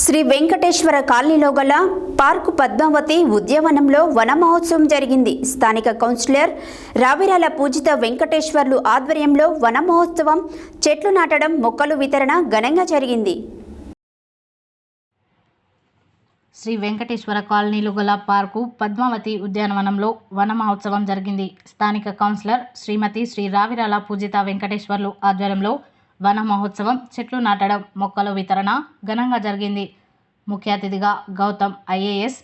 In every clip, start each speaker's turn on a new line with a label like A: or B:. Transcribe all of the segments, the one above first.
A: శ్రీ వెంకటేశ్వర కాలనీలో గల పార్కు పద్మావతి ఉద్యానవనంలో వన మహోత్సవం జరిగింది. స్థానిక కౌన్సిలర్ రావిరాల పూజిత వెంకటేశ్వర్లు ఆధ్వర్యంలో వన మహోత్సవం చెట్లు నాటడం మొక్కలు వితరణ ఘనంగా జరిగింది.
B: శ్రీ వెంకటేశ్వర కాలనీలో గల పార్కు పద్మావతి ఉద్యానవనంలో వన మహోత్సవం జరిగింది. స్థానిక కౌన్సిలర్ శ్రీమతి శ్రీ రావిరాల పూజిత వెంకటేశ్వర్లు ఆధ్వర్యంలో వన మహోత్సవం చెట్లు నాటడం మొక్కల వితరణ ఘనంగా జరిగింది. ముఖ్య అతిథిగా Gautam IAS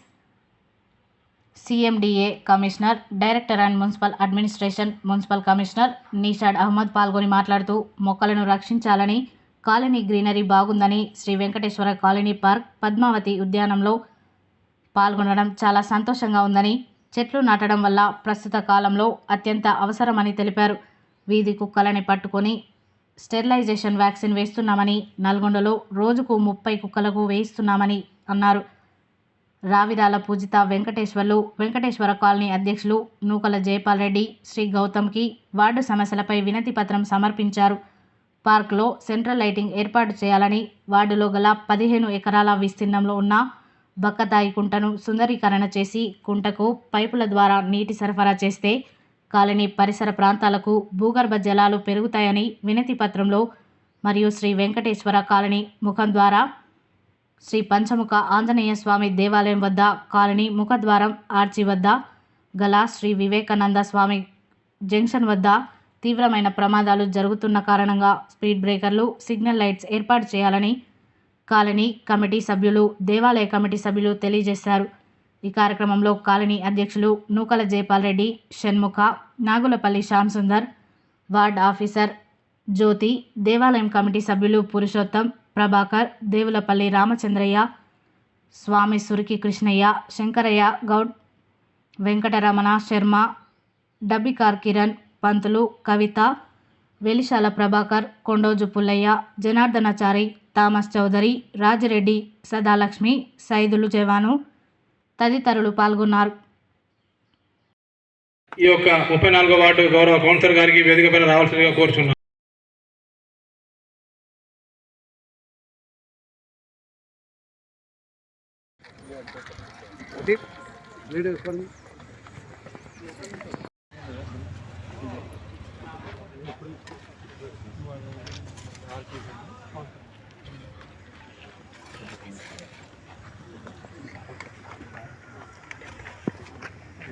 B: CMDA commissioner director and municipal administration municipal commissioner Nishad Ahmed పాల్గొని మాట్లాడుతూ మొక్కలను రక్షించాలని కాలనీ గ్రీనరీ బాగుందని శ్రీ వెంకటేశ్వర కాలనీ పార్క్ పద్మావతి ఉద్యానంలో పాల్గొనడం చాలా సంతోషంగా ఉందని చెట్లు నాటడం వల్ల ప్రస్తుత కాలంలో అత్యంత అవసరమని తెలిపారు. వీధి కుక్కలని పట్టుకొని స్టెరిలైజేషన్ వ్యాక్సిన్ వేస్తున్నామని నల్గొండలో రోజుకు ముప్పై కుక్కలకు వేయిస్తున్నామని అన్నారు. రావిరాల పూజిత వెంకటేశ్వర్లు వెంకటేశ్వర కాలనీ అధ్యక్షులు నూకల జయపాల్ రెడ్డి శ్రీ గౌతమ్కి వార్డు సమస్యలపై వినతి పత్రం సమర్పించారు. పార్క్లో సెంట్రల్ లైటింగ్ ఏర్పాటు చేయాలని వార్డులో గల పదిహేను ఎకరాల విస్తీర్ణంలో ఉన్న బక్కతాయి కుంటను సుందరీకరణ చేసి కుంటకు పైపుల ద్వారా నీటి సరఫరా చేస్తే కాలనీ పరిసర ప్రాంతాలకు భూగర్భ జలాలు పెరుగుతాయని వినతి పత్రంలో మరియు శ్రీ వెంకటేశ్వర కాలనీ ముఖం ద్వారా శ్రీ పంచముఖ ఆంజనేయ స్వామి దేవాలయం వద్ద కాలనీ ముఖద్వారం ఆర్చి వద్ద గల శ్రీ వివేకానంద స్వామి జంక్షన్ వద్ద తీవ్రమైన ప్రమాదాలు జరుగుతున్న కారణంగా స్పీడ్ బ్రేకర్లు సిగ్నల్ లైట్స్ ఏర్పాటు చేయాలని కాలనీ కమిటీ సభ్యులు దేవాలయ కమిటీ సభ్యులు తెలియజేశారు. ఈ కార్యక్రమంలో కాలనీ అధ్యక్షులు నూకల జైపాల్ రెడ్డి షణ్ముఖ నాగులపల్లి శ్యామ్ సుందర్ వార్డ్ ఆఫీసర్ జ్యోతి దేవాలయం కమిటీ సభ్యులు పురుషోత్తం ప్రభాకర్ దేవులపల్లి రామచంద్రయ్య స్వామి సురికి కృష్ణయ్య శంకరయ్య గౌడ్ వెంకటరమణ శర్మ డబ్బికార్ కిరణ్ పంతులు కవిత వెలిశాల ప్రభాకర్ కొండోజు పుల్లయ్య జనార్దనాచారి థామస్ చౌదరి రాజిరెడ్డి సదాలక్ష్మి సైదులు జవాను తదితరులు పాల్గొన్నారు.
C: ఈ యొక్క ముప్పై నాలుగో వార్డు గౌరవ కౌన్సిలర్ గారికి వేదిక పైన రావాల్సిందిగా కోరుచున్నాను.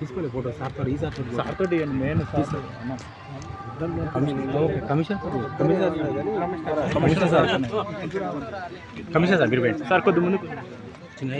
D: తీసుకోలే ఫోటో. సార్ తోటి ఈ సార్ తోటి సార్ తోటి కమిషన్ సార్. Commission sir. మీరు సార్ కొద్ది ముందు చిన్న